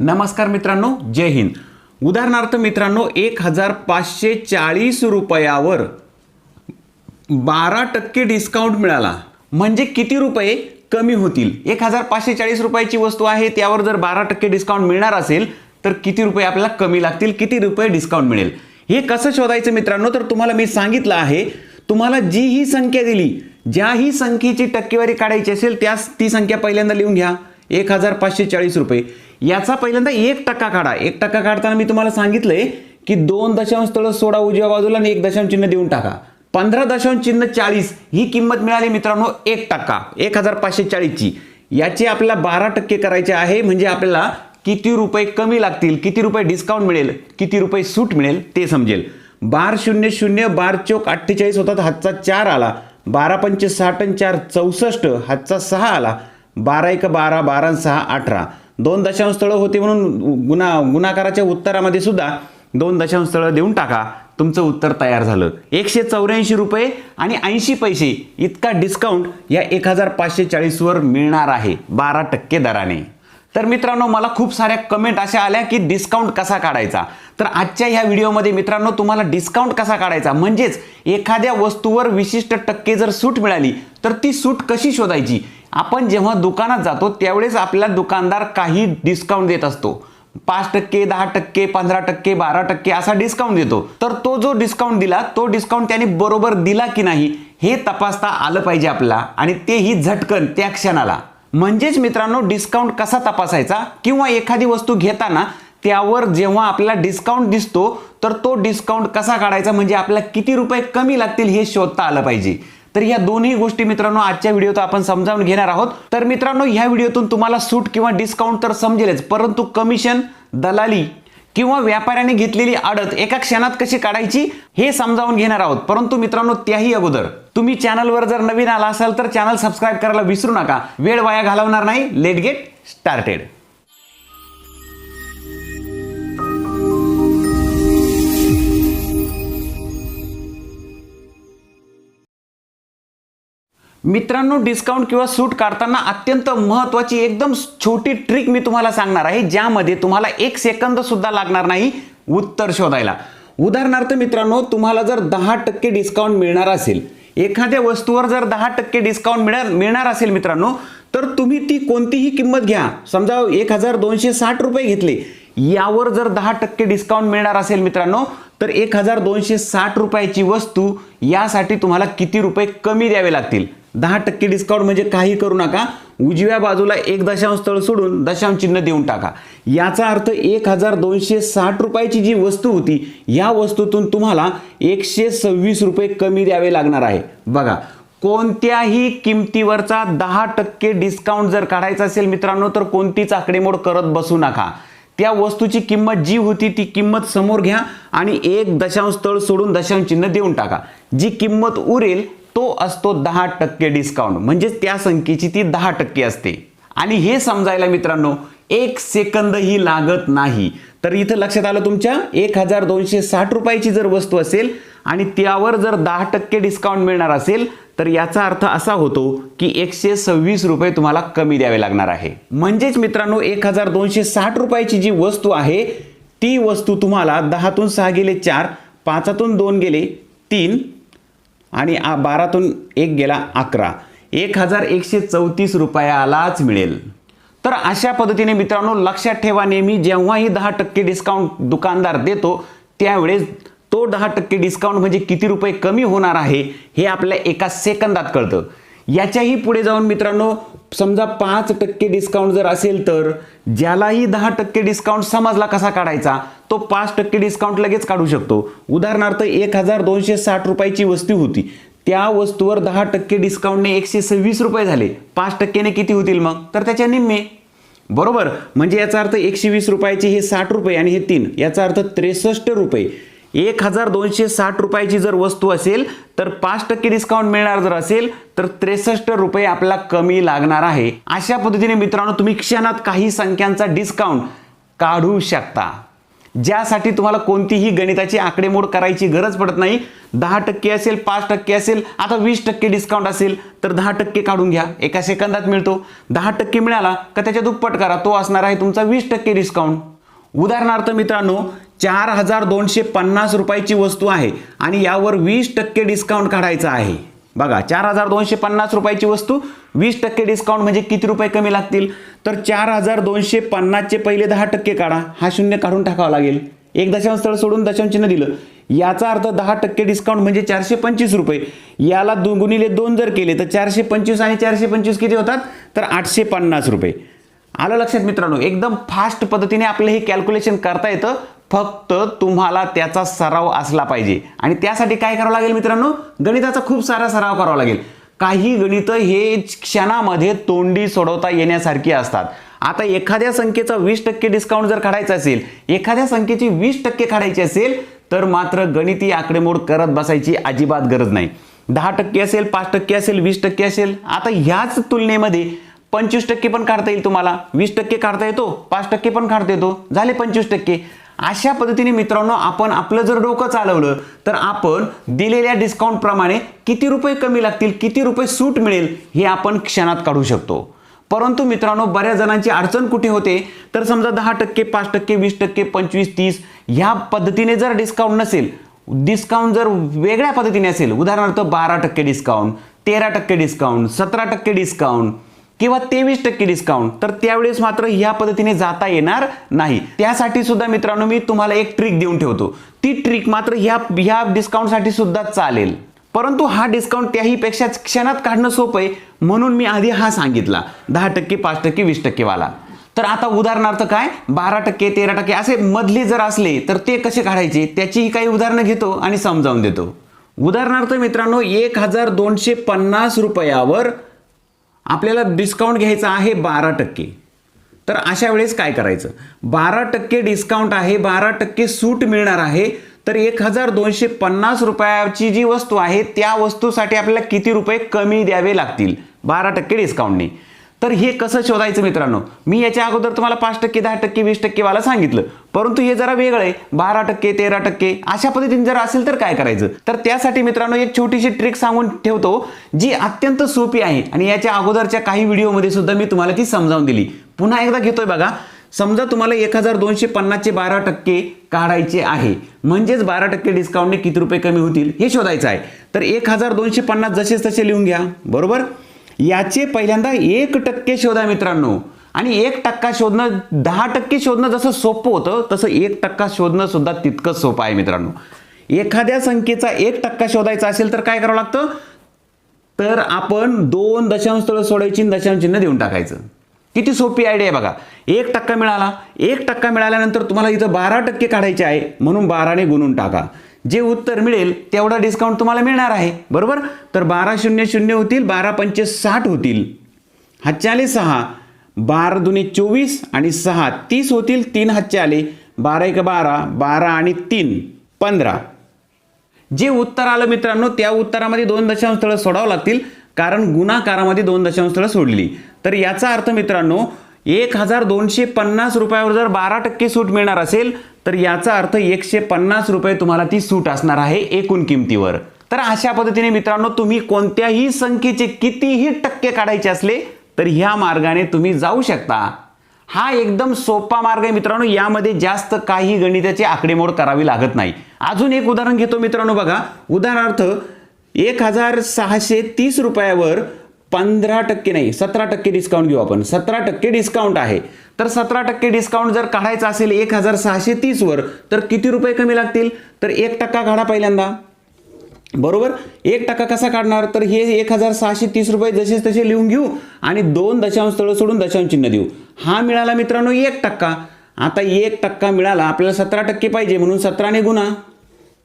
नमस्कार मित्रांनो जय हिंद. उदाहरणार्थ मित्रांनो एक हजार पाचशे चाळीस रुपयावर बारा टक्के डिस्काउंट मिळाला. म्हणजे किती रुपये? कमी होतील. एक हजार पाचशे चाळीस रुपयाची वस्तू आहे त्यावर जर बारा टक्के डिस्काउंट मिळणार असेल तर किती रुपये आपल्याला कमी लागतील किती रुपये डिस्काउंट मिळेल? हे कसं शोधायचं मित्रांनो? तर तुम्हाला मी सांगितलं आहे तुम्हाला जी ही संख्या दिली ज्याही संख्येची टक्केवारी काढायची असेल त्यास ती संख्या पहिल्यांदा लिहून घ्या. एक हजार पाचशे चाळीस रुपये. याचा पहिल्यांदा एक टक्का काढा. एक टक्का काढताना मी तुम्हाला सांगितलंय की दोन दशांश तळ सोडा उजव्या बाजूला आणि एक दशांश चिन्ह देऊन टाका. पंधरा दशांश चिन्ह चाळीस ही किंमत मिळाली मित्रांनो एक टक्का. एक हजार पाचशे चाळीसची याची आपल्याला बारा टक्के करायचे आहे म्हणजे आपल्याला किती रुपये कमी लागतील किती रुपये डिस्काउंट मिळेल किती रुपये सूट मिळेल ते समजेल. बार शून्य शून्य बार चौक अठ्ठेचाळीस होतात हातचा चार आला. बारा पंचे साठ आणि चार चौसष्ट हातचा सहा आला. बारा एक बारा बारा सहा अठरा. दोन दशांश स्थळं होती म्हणून गुन्हा गुन्हाकाराच्या उत्तरामध्ये सुद्धा दोन दशांश स्थळं देऊन टाका. तुमचं उत्तर तयार झालं. एकशे चौऱ्याऐंशी रुपये आणि ऐंशी पैसे इतका डिस्काउंट या एक हजार पाचशे चाळीसवर मिळणार आहे. बारा टक्के दराने. तर मित्रांनो मला खूप साऱ्या कमेंट अशा आल्या की डिस्काउंट कसा काढायचा? तर आजच्या ह्या व्हिडिओमध्ये मित्रांनो तुम्हाला डिस्काउंट कसा काढायचा? म्हणजेच एखाद्या वस्तूवर विशिष्ट टक्के जर सूट मिळाली तर ती सूट कशी शोधायची? आपण जेव्हा दुकानात जातो त्यावेळेस आपल्याला दुकानदार काही डिस्काउंट देत असतो. पाच टक्के दहा टक्के पंधरा टक्के बारा टक्के असा डिस्काउंट देतो. तर तो जो डिस्काउंट दिला तो डिस्काउंट त्याने बरोबर दिला की नाही हे तपासता आलं पाहिजे आपला आणि तेही झटकन त्या क्षणाला. म्हणजेच मित्रांनो डिस्काउंट कसा तपासायचा किंवा एखादी वस्तू घेताना त्यावर जेव्हा आपल्याला डिस्काउंट दिसतो तर तो डिस्काउंट कसा काढायचा म्हणजे आपल्याला किती रुपये कमी लागतील हे शोधता आलं पाहिजे. तर या दोन्ही गोष्टी मित्रांनो आजच्या व्हिडिओत आपण समजावून घेणार आहोत. तर मित्रांनो ह्या व्हिडिओतून तुम्हाला सूट किंवा डिस्काउंट तर समजेलच परंतु कमिशन दलाली किंवा व्यापाऱ्याने घेतलेली आडत एका क्षणात कशी काढायची हे समजावून घेणार आहोत. परंतु मित्रांनो त्याही अगोदर तुम्ही चॅनलवर जर नवीन आला असाल तर चॅनल सबस्क्राईब करायला विसरू नका. वेळ वाया घालवणार नाही. लेट गेट स्टार्टेड मित्रांनो डिस्काउंट किंवा सूट काढताना अत्यंत महत्वाची एकदम छोटी ट्रिक मी तुम्हाला सांगणार आहे ज्यामध्ये तुम्हाला एक सेकंद सुद्धा लागणार नाही उत्तर शोधायला. उदाहरणार्थ मित्रांनो तुम्हाला जर दहा टक्के डिस्काउंट मिळणार असेल एखाद्या वस्तूवर जर दहा टक्के डिस्काउंट मिळणार मिळणार असेल मित्रांनो तर तुम्ही ती कोणतीही किंमत घ्या. समजा एक हजार दोनशे साठ रुपये घेतले यावर जर दहा टक्के डिस्काउंट मिळणार असेल मित्रांनो तर एक हजार दोनशे साठ रुपयाची वस्तू यासाठी तुम्हाला किती रुपये कमी द्यावे लागतील? दहा टक्के डिस्काउंट म्हणजे काही करू नका. उजव्या बाजूला एक दशांश स्थळ सोडून दशांश चिन्ह देऊन टाका. याचा अर्थ एक हजार दोनशे साठ रुपयाची जी वस्तू होती या वस्तूतून तुम्हाला एकशे सव्वीस रुपये कमी द्यावे लागणार आहे. बघा कोणत्याही किमतीवरचा दहा टक्के डिस्काउंट जर काढायचा असेल मित्रांनो तर कोणतीच आकडेमोड करत बसू नका. त्या वस्तूची किंमत जी होती ती किंमत समोर घ्या आणि एक दशांश स्थळ सोडून दशांश चिन्ह देऊन टाका. जी किंमत उरेल तो असतो दहा टक्के डिस्काउंट म्हणजेच त्या संख्येची ती दहा टक्के असते. आणि हे समजायला मित्रांनो एक सेकंदही लागत नाही. तर इथं लक्षात आलं तुमच्या? एक हजार दोनशे साठ रुपयाची जर वस्तू असेल आणि त्यावर जर दहा टक्के डिस्काउंट मिळणार असेल तर याचा अर्थ असा होतो की एकशे सव्वीस रुपये तुम्हाला कमी द्यावे लागणार आहे. म्हणजेच मित्रांनो एक हजार दोनशे साठ रुपयाची जी वस्तू आहे ती वस्तू तुम्हाला दहातून सहा गेले चार पाचातून दोन गेले तीन आणि बारातून एक गेला अकरा. एक हजार एकशे चौतीस रुपयालाच मिळेल. तर अशा पद्धतीने मित्रांनो लक्षात ठेवा नेहमी जेव्हाही दहा टक्के डिस्काउंट दुकानदार देतो त्यावेळेस तो दहा टक्के डिस्काउंट म्हणजे किती रुपये कमी होणार आहे हे आपल्या एका सेकंदात कळतं. याच्याही पुढे जाऊन मित्रांनो समजा पाच टक्के डिस्काउंट जर असेल तर ज्यालाही दहा टक्के डिस्काउंट समजला कसा काढायचा तो पाच टक्के डिस्काउंट लगेच काढू शकतो. उदाहरणार्थ एक हजार दोनशे साठ रुपयाची वस्तू होती. त्या वस्तूवर दहा टक्के डिस्काउंटने एकशे सव्वीस रुपये झाले. पाच टक्केने किती होतील मग? तर त्याच्या निम्मे. बरोबर? म्हणजे याचा अर्थ एकशे वीस रुपयाचे हे साठ रुपये आणि हे तीन. याचा अर्थ त्रेसष्ट रुपये. एक हजार दोनशे साठ रुपयाची जर वस्तू असेल तर पाच टक्के डिस्काउंट मिळणार जर असेल तर त्रेसष्ट रुपये आपला कमी लागणार आहे. अशा पद्धतीने मित्रांनो तुम्ही क्षणात काही संख्यांचा डिस्काउंट काढू शकता. ज्यासाठी तुम्हाला कोणतीही गणिताची आकडेमोड करायची गरज पडत नाही. दहा टक्के असेल पाच टक्के असेल आता वीस टक्के डिस्काउंट असेल तर दहा टक्के काढून घ्या. एका सेकंदात मिळतो. दहा टक्के मिळाला का त्याच्या दुप्पट करा. तो असणार आहे तुमचा वीस टक्के डिस्काउंट उदाहरणार्थ मित्रांनो चार हजार दोनशे पन्नास रुपयाची वस्तू आहे आणि यावर वीस टक्के डिस्काउंट काढायचा आहे. बघा चार हजार दोनशे पन्नास रुपयाची वस्तू वीस टक्के डिस्काउंट म्हणजे किती रुपये कमी लागतील? तर चार हजार दोनशे पन्नासचे पहिले दहा टक्के काढा. हा शून्य काढून टाकावा लागेल. एक दशांश स्थळ सोडून दशांश चिन्ह दिलं. याचा अर्थ दहा टक्के डिस्काउंट म्हणजे चारशे पंचवीस रुपये. याला दो गुणिले दोन जर केले तर चारशे पंचवीस आणि चारशे पंचवीस किती होतात? तर आठशे पन्नास रुपये. आलं लक्षात मित्रांनो? एकदम फास्ट पद्धतीने आपलं हे कॅल्क्युलेशन करता येतं. फक्त तुम्हाला त्याचा सराव असला पाहिजे. आणि त्यासाठी काय करावं लागेल मित्रांनो? गणिताचा खूप सारा सराव करावा लागेल. काही गणितं हे क्षणामध्ये तोंडी सोडवता येण्यासारखी असतात. आता एखाद्या संख्येचा वीस टक्के डिस्काउंट जर काढायचा असेल एखाद्या संख्येची वीस टक्के काढायची असेल तर मात्र गणिती आकडेमोड करत बसायची अजिबात गरज नाही. दहा टक्के असेल पाच टक्के असेल वीस टक्के असेल आता ह्याच तुलनेमध्ये पंचवीस टक्के पण काढता येईल तुम्हाला. वीस टक्के काढता येतो पाच टक्के पण काढता येतो. झाले पंचवीस टक्के. अशा पद्धतीने मित्रांनो आपण आपलं जर डोकं चालवलं तर आपण दिलेल्या डिस्काउंटप्रमाणे किती रुपये कमी लागतील किती रुपये सूट मिळेल हे आपण क्षणात काढू शकतो. परंतु मित्रांनो बऱ्याच जणांची अडचण कुठे होते? तर समजा दहा टक्के पाच टक्के वीस टक्के पंचवीस तीस ह्या पद्धतीने जर डिस्काउंट नसेल डिस्काउंट जर वेगळ्या पद्धतीने असेल उदाहरणार्थ बारा टक्के डिस्काउंट तेरा टक्के डिस्काउंट सतरा टक्के डिस्काउंट किंवा तेवीस टक्के डिस्काउंट तर त्यावेळेस मात्र ह्या पद्धतीने जाता येणार नाही. त्यासाठी सुद्धा मित्रांनो मी तुम्हाला एक ट्रिक देऊन ठेवतो. ती ट्रिक मात्र ह्या ह्या डिस्काउंटसाठी सुद्धा चालेल. परंतु हा डिस्काउंट त्याहीपेक्षा क्षणात काढणं सोपं आहे म्हणून मी आधी हा सांगितला. दहा टक्के पाच टक्के वीस टक्केवाला. तर आता उदाहरणार्थ काय? बारा टक्के तेरा टक्के असे मधले जर असले तर ते कसे काढायचे? त्याचीही काही उदाहरणं घेतो आणि समजावून देतो. उदाहरणार्थ मित्रांनो एक हजार दोनशे पन्नास रुपयावर आपल्याला डिस्काउंट घ्यायचा आहे बारा टक्के. तर अशा वेळेस काय करायचं? बारा टक्के डिस्काउंट आहे बारा टक्के सूट मिळणार आहे तर एक हजार दोनशे पन्नास रुपयाची जी वस्तू आहे त्या वस्तूसाठी आपल्याला किती रुपये कमी द्यावे लागतील? बारा टक्के डिस्काउंटने तर हे कसं शोधायचं मित्रांनो? मी याच्या अगोदर तुम्हाला पाच टक्के दहा टक्के वीस टक्के वाला सांगितलं. परंतु हे जरा वेगळं आहे. बारा टक्के तेरा टक्के अशा पद्धतीने जर असेल तर काय करायचं? तर त्यासाठी मित्रांनो एक छोटीशी ट्रिक सांगून ठेवतो जी अत्यंत सोपी आहे. आणि याच्या अगोदरच्या काही व्हिडिओमध्ये सुद्धा मी तुम्हाला ती समजावून दिली. पुन्हा एकदा घेतोय बघा. समजा तुम्हाला एक हजार दोनशे पन्नासचे बारा टक्के काढायचे आहे. म्हणजेच बारा टक्के डिस्काउंटने किती रुपये कमी होतील हे शोधायचं आहे. तर एक हजार दोनशे पन्नास जसेच तसे लिहून घ्या. बरोबर? याचे पहिल्यांदा एक टक्के शोधा मित्रांनो. आणि एक टक्का शोधणं दहा टक्के शोधणं जसं सोपं होतं तसं एक टक्का शोधणं सुद्धा तितकंच सोपं आहे मित्रांनो. एखाद्या संख्येचा एक टक्का शोधायचा असेल तर काय करावं लागतं? तर आपण दोन दशांश स्थळ सोडायची दशांश चिन्ह देऊन टाकायचं. किती सोपी आयडिया आहे बघा. एक टक्का मिळाला. एक टक्का मिळाल्यानंतर तुम्हाला इथं बारा टक्के काढायचे आहे. म्हणून बाराने गुणून टाका. जे उत्तर मिळेल तेवढा डिस्काउंट तुम्हाला मिळणार आहे. बरोबर? तर बारा शून्य शून्य होतील बारा पंचे साठ होतील. हातचे आले सहा बारा दुने चोवीस आणि सहा तीस होतील तीन हातचे आले बारा एक बारा बारा आणि तीन पंधरा. जे उत्तर आलं मित्रांनो त्या उत्तरामध्ये दोन दशांश स्थळं सोडावं लागतील कारण गुणाकारामध्ये दोन दशांश स्थळं सोडली. तर याचा अर्थ मित्रांनो एक हजार दोनशे पन्नास रुपयावर जर बारा टक्के सूट मिळणार असेल तर याचा अर्थ एकशे पन्नास रुपये तुम्हाला ती सूट असणार आहे एकूण किमतीवर. तर अशा पद्धतीने मित्रांनो तुम्ही कोणत्याही संख्येचे कितीही टक्के काढायचे असले तर ह्या मार्गाने तुम्ही जाऊ शकता. हा एकदम सोपा मार्ग आहे मित्रांनो यामध्ये जास्त काही गणिताची आकडेमोड करावी लागत नाही. अजून एक उदाहरण घेतो मित्रांनो बघा. उदाहरणार्थ एक हजार सहाशे तीस रुपयावर पंधरा टक्के नाही सतरा टक्के डिस्काउंट घेऊ आपण. सतरा टक्के डिस्काउंट आहे. तर सतरा टक्के डिस्काउंट जर काढायचं असेल एक हजार सहाशे तीसवर तर किती रुपये कमी लागतील? तर एक टक्का काढा पहिल्यांदा. बरोबर? एक टक्का कसा काढणार? तर हे एक हजार सहाशे तीस रुपये जसेच तसे लिहून घेऊ आणि दोन दशांश स्थळं सोडून दशांश चिन्ह देऊ. हा मिळाला मित्रांनो एक टक्का. आता एक टक्का मिळाला आपल्याला सतरा टक्के पाहिजे म्हणून सतराने गुणा.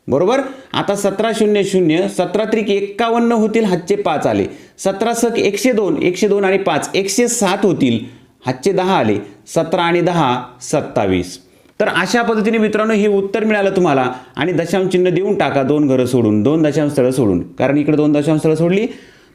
बरोबर? आता सतरा शून्य शून्य सतरा त्रिक एक्कावन्न होतील हातचे पाच आले. सतरा सक एकशे दोन एकशे दोन आणि पाच एकशे सात होतील हातचे दहा आले. सतरा आणि दहा सत्तावीस. तर अशा पद्धतीने मित्रांनो हे उत्तर मिळालं तुम्हाला आणि दशांश चिन्ह देऊन टाका. दोन घरं सोडून दोन दशांश स्थळं सोडून. कारण इकडे दोन दशांश स्थळं सोडली.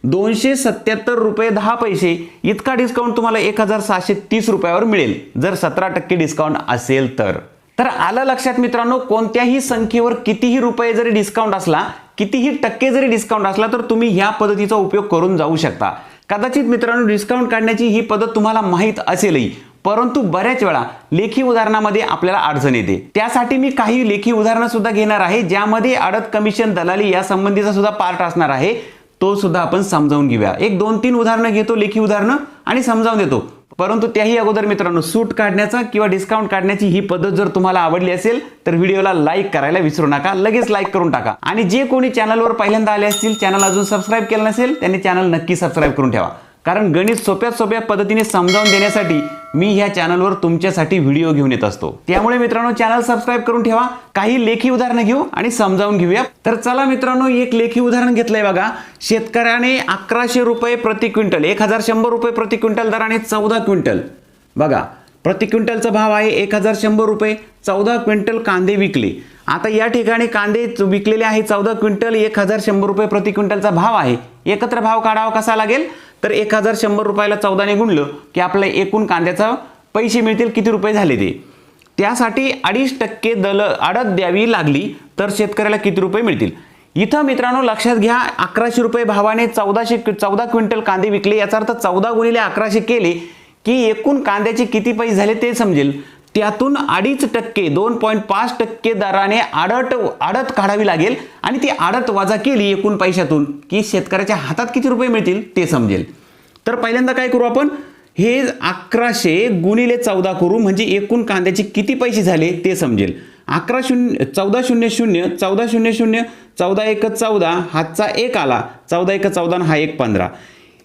दोनशे सत्याहत्तर रुपये दहा पैसे इतका डिस्काउंट तुम्हाला एक हजार सहाशे तीस रुपयावर मिळेल. जर सतरा टक्के डिस्काउंट असेल तर. तर आलं लक्षात मित्रांनो कोणत्याही संख्येवर कितीही रुपये जरी डिस्काउंट असला कितीही टक्के जरी डिस्काउंट असला तर तुम्ही ह्या पद्धतीचा उपयोग करून जाऊ शकता. कदाचित मित्रांनो डिस्काउंट काढण्याची ही पद्धत तुम्हाला माहीत असेलही परंतु बऱ्याच वेळा लेखी उदाहरणामध्ये आपल्याला अडचण येते. त्यासाठी मी काही लेखी उदाहरणं सुद्धा घेणार आहे ज्यामध्ये अडत कमिशन दलाली या संबंधीचा सुद्धा पार्ट असणार आहे. तो सुद्धा आपण समजावून घेऊया. एक दोन तीन उदाहरणं घेतो लेखी उदाहरणं आणि समजावून देतो. परंतु त्याही अगोदर मित्रांनो सूट काढण्याचा किंवा डिस्काउंट काढण्याची ही पद्धत जर तुम्हाला आवडली असेल तर व्हिडिओला लाईक करायला विसरू नका लगेच लाईक करून टाका. आणि जे कोणी चॅनलवर पहिल्यांदा आले असतील चॅनल अजून सबस्क्राईब केलं नसेल त्यांनी चॅनल नक्की सबस्क्राईब करून ठेवा. कारण गणित सोप्या सोप्या पद्धतीने समजावून देण्यासाठी मी ह्या चॅनलवर तुमच्यासाठी व्हिडिओ घेऊन येत असतो. त्यामुळे मित्रांनो चॅनल सबस्क्राईब करून ठेवा. काही लेखी उदाहरणं घेऊ आणि समजावून घेऊया. तर चला मित्रांनो एक लेखी उदाहरण घेतलंय बघा. शेतकऱ्याने अकराशे रुपये प्रति क्विंटल एक हजार शंभर रुपये प्रति क्विंटल दराने चौदा क्विंटल. बघा प्रति क्विंटलचा भाव आहे एक हजार शंभर रुपये. चौदा क्विंटल कांदे विकले. आता या ठिकाणी कांदे विकलेले आहे चौदा क्विंटल एक हजार शंभर रुपये प्रति क्विंटलचा भाव आहे. एकत्र भाव काढावा कसा लागेल? तर एक हजार शंभर रुपयाला चौदाने गुणलं की आपल्या एकूण कांद्याचा पैसे मिळतील किती रुपये झाले ते. त्यासाठी अडीच टक्के दल अडत द्यावी लागली तर शेतकऱ्याला किती रुपये मिळतील? इथं मित्रांनो लक्षात घ्या अकराशे रुपये भावाने चौदाशे चौदा क्विंटल कांदे विकले. याचा अर्थ चौदा गुणिले अकराशे केले की एकूण कांद्याचे किती पैसे झाले ते समजेल. त्यातून अडीच टक्के दोन पॉईंट पाच टक्के दराने आडत आडत काढावी लागेल आणि ती आडत वजा केली एकूण पैशातून की शेतकऱ्याच्या हातात किती रुपये मिळतील ते समजेल. तर पहिल्यांदा काय करू आपण? हे अकराशे गुणिले चौदा करू म्हणजे एकूण कांद्याचे किती पैसे झाले ते समजेल. अकरा शून्य चौदा शून्य शून्य चौदा शून्य शून्य चौदा एक चौदा हातचा एक आला चौदा एक चौदा हा एक पंधरा.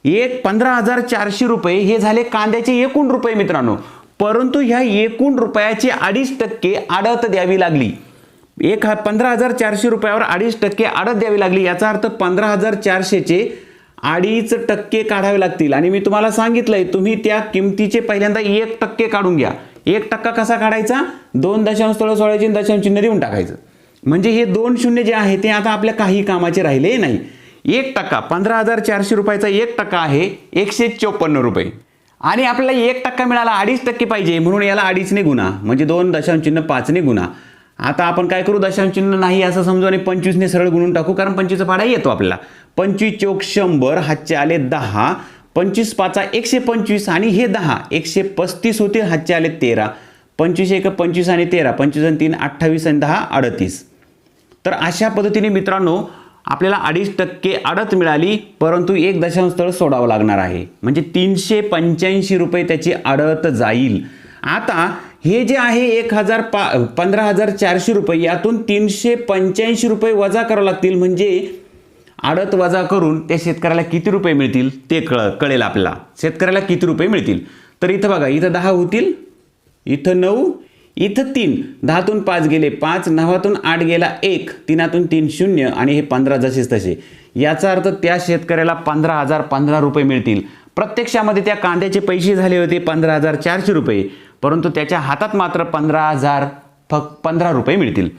एक पंधरा हजार चारशे रुपये हे झाले कांद्याचे एकूण रुपये मित्रांनो. परंतु ह्या एकूण रुपयाची अडीच टक्के आडत द्यावी लागली. एक हा पंधरा हजार चारशे रुपयावर अडीच टक्के आडत द्यावी लागली. याचा अर्थ पंधरा हजार चारशेचे अडीच टक्के काढावे लागतील. आणि मी तुम्हाला सांगितलंय तुम्ही त्या किमतीचे पहिल्यांदा एक टक्के काढून घ्या. एक टक्का कसा काढायचा? दोन दशांश स्थळ सोळाचे दशांश चिन्ह देऊन टाकायचं. म्हणजे हे दोन शून्य जे आहे ते आता आपल्या काही कामाचे राहिले नाही. एक टक्का पंधरा हजार चारशे रुपयाचा एक टक्का आहे एकशे चोपन्न रुपये. आणि आपल्याला एक टक्का मिळाला अडीच टक्के पाहिजे. म्हणून याला अडीचने गुणा. म्हणजे दोन दशांश चिन्ह पाचने गुणा. आता आपण काय करू? दशांश चिन्ह नाही असं समजू आणि पंचवीसने सरळ गुणून टाकू कारण पंचवीसचा पाडा येतो आपल्याला. पंचवीस चौक शंभर हातचे आले दहा. पंचवीस पाचा एकशे पंचवीस आणि हे दहा. एकशे पस्तीस होते हातचे आले तेरा. पंचवीस एक पंचवीस आणि तेरा. पंचवीस आणि तीन अठ्ठावीस आणि दहा अडतीस. तर अशा पद्धतीने मित्रांनो आपल्याला अडीच टक्के आडत मिळाली परंतु एक दशांश स्थळ सोडावं लागणार आहे. म्हणजे तीनशे पंच्याऐंशी रुपये त्याची आडत जाईल. आता हे जे आहे एक हजार पा पंधरा हजार चारशे रुपये यातून तीनशे पंच्याऐंशी रुपये वजा करावं लागतील. म्हणजे आडत वजा करून त्या शेतकऱ्याला किती रुपये मिळतील ते कळ कळेल आपल्याला. शेतकऱ्याला किती रुपये मिळतील? तर इथं बघा इथं दहा होतील इथं नऊ इथं तीन दहातून पाच गेले पाच नवातून आठ गेला एक तीनातून तीन शून्य आणि हे पंधरा जसेच तसे. याचा अर्थ त्या शेतकऱ्याला पंधरा हजार पंधरा रुपये मिळतील. प्रत्यक्षामध्ये त्या कांद्याचे पैसे झाले होते पंधरा हजार चारशे रुपये परंतु त्याच्या हातात मात्र पंधरा हजार फक्त पंधरा रुपये मिळतील.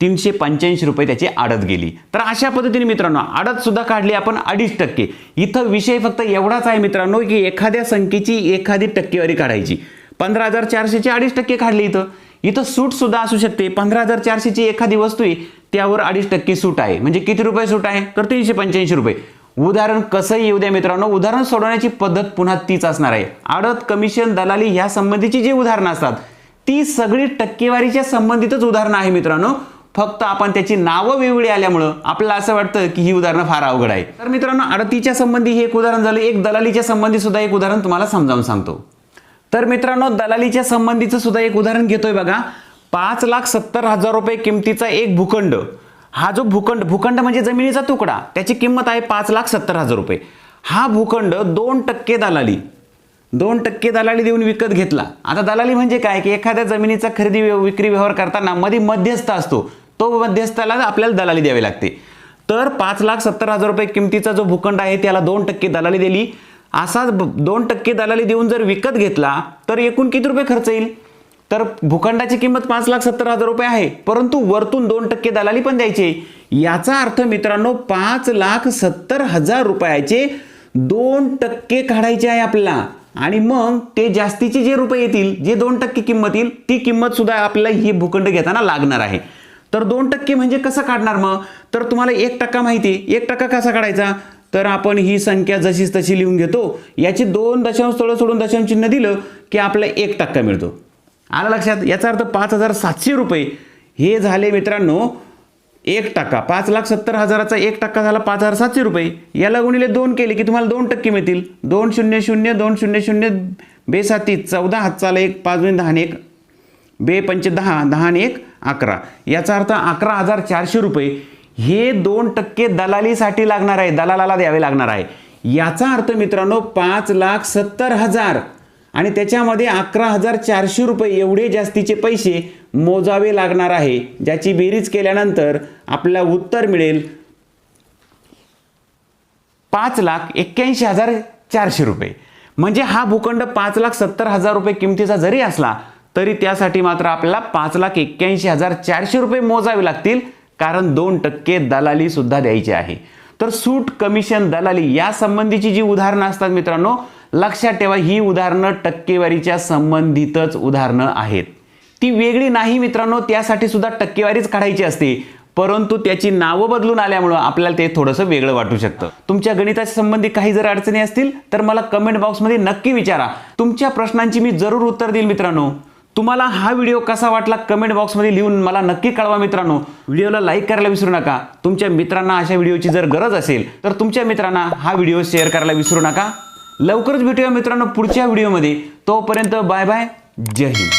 तीनशे पंच्याऐंशी रुपये त्याची आडत गेली. तर अशा पद्धतीने मित्रांनो आडतसुद्धा काढली आपण अडीच टक्के. इथं विषय फक्त एवढाच आहे मित्रांनो की एखाद्या संख्येची एखादी टक्केवारी काढायची. पंधरा हजार चारशेचे अडीच टक्के काढले इथं. इथं सूट सुद्धा असू शकते. पंधरा हजार चारशेची एखादी वस्तू आहे त्यावर अडीच टक्के सूट आहे. म्हणजे किती रुपये सूट आहे? तर तीनशे पंच्याऐंशी रुपये. उदाहरण कसंही येऊ द्या मित्रांनो. उदाहरण सोडवण्याची पद्धत पुन्हा तीच असणार आहे. आडत कमिशन दलाली ह्या संबंधीची जी उदाहरणं असतात ती सगळी टक्केवारीच्या संबंधितच उदाहरणं आहे मित्रांनो. फक्त आपण त्याची नावं वेगळी आल्यामुळं आपल्याला असं वाटतं की ही उदाहरणं फार अवघड आहे. तर मित्रांनो आडतीच्या संबंधी हे एक उदाहरण झालं. एक दलालीच्या संबंधी सुद्धा एक उदाहरण तुम्हाला समजावून सांगतो. तर मित्रांनो दलालीच्या संबंधीचं सुद्धा एक उदाहरण घेतोय बघा. पाच लाख सत्तर हजार रुपये किमतीचा एक भूखंड. हा जो भूखंड भूखंड म्हणजे जमिनीचा तुकडा. त्याची किंमत आहे पाच लाख सत्तर हजार रुपये. हा भूखंड दोन टक्के दलाली दोन टक्के दलाली देऊन विकत घेतला. आता दलाली म्हणजे काय? की एखाद्या जमिनीचा खरेदी विक्री व्यवहार करताना मध्ये मध्यस्थ असतो. तो मध्यस्थाला आपल्याला दलाली द्यावी लागते. तर पाच लाख सत्तर हजार रुपये किमतीचा जो भूखंड आहे त्याला दोन टक्के दलाली दिली. असा दोन टक्के दलाली देऊन जर विकत घेतला तर एकूण किती रुपये खर्च येईल? तर भूखंडाची किंमत पाच लाख सत्तर हजार रुपये आहे. परंतु वरतून दोन टक्के दलाली पण द्यायचे. याचा अर्थ मित्रांनो पाच लाख सत्तर हजार रुपयाचे दोन टक्के काढायचे आहे आपल्याला. आणि मग ते जास्तीचे जे रुपये येतील जे दोन टक्के किंमत येईल ती किंमत सुद्धा आपल्याला ही भूखंड घेताना लागणार आहे. तर दोन टक्के म्हणजे कसं काढणार मग? तर तुम्हाला एक टक्का माहिती आहे. एक टक्का कसा काढायचा? तर आपण ही संख्या जशीच तशी लिहून घेतो. याची दोन दशांश स्थळं सोडून दशांश चिन्ह दिलं की आपल्याला एक टक्का मिळतो. आलं लक्षात? याचा अर्थ पाच हजार सातशे रुपये. हे झाले मित्रांनो एक टक्का. पाच लाख सत्तर हजाराचा एक टक्का झाला पाच हजार सातशे रुपये. याला गुणिले दोन केले की तुम्हाला दोन टक्के मिळतील. दोन शून्य शून्य दोन शून्य शून्य बेसाती चौदा हातचाला एक पाच दोन दहा एक. बे पंच दहा दहा आणि एक अकरा. याचा अर्थ अकरा हजार चारशे रुपये. हे दोन टक्के दलालीसाठी लागणार आहे दलालाला द्यावे लागणार आहे. याचा अर्थ मित्रांनो पाच लाख सत्तर हजार आणि त्याच्यामध्ये अकरा हजार चारशे रुपये एवढे जास्तीचे पैसे मोजावे लागणार आहे. ज्याची बेरीज केल्यानंतर आपल्याला उत्तर मिळेल पाच लाख एक्क्याऐंशी हजार चारशे रुपये. म्हणजे हा भूखंड पाच लाख सत्तर हजार रुपये किमतीचा जरी असला तरी त्यासाठी मात्र आपल्याला पाच लाख एक्क्याऐंशी हजार चारशे रुपये मोजावे लागतील. कारण दोन टक्के दलाली सुद्धा द्यायची आहे. तर सूट कमिशन दलाली या संबंधीची जी उदाहरणं असतात मित्रांनो लक्षात ठेवा ही उदाहरणं टक्केवारीच्या संबंधितच उदाहरणं आहेत. ती वेगळी नाही मित्रांनो त्यासाठी सुद्धा टक्केवारीच काढायची असते. परंतु त्याची नावं बदलून आल्यामुळं आपल्याला ते थोडंसं वेगळं वाटू शकतं. तुमच्या गणिताच्या संबंधी काही जर अडचणी असतील तर मला कमेंट बॉक्समध्ये नक्की विचारा. तुमच्या प्रश्नांची मी जरूर उत्तर देईल मित्रांनो. तुम्हाला हा व्हिडिओ कसा वाटला कमेंट बॉक्समध्ये लिहून मला नक्की कळवा मित्रांनो. व्हिडिओला लाईक करायला विसरू नका. तुमच्या मित्रांना अशा व्हिडिओची जर गरज असेल तर तुमच्या मित्रांना हा व्हिडिओ शेअर करायला विसरू नका. लवकरच भेटूया मित्रांनो पुढच्या व्हिडिओमध्ये. तोपर्यंत बाय बाय जय हिंद.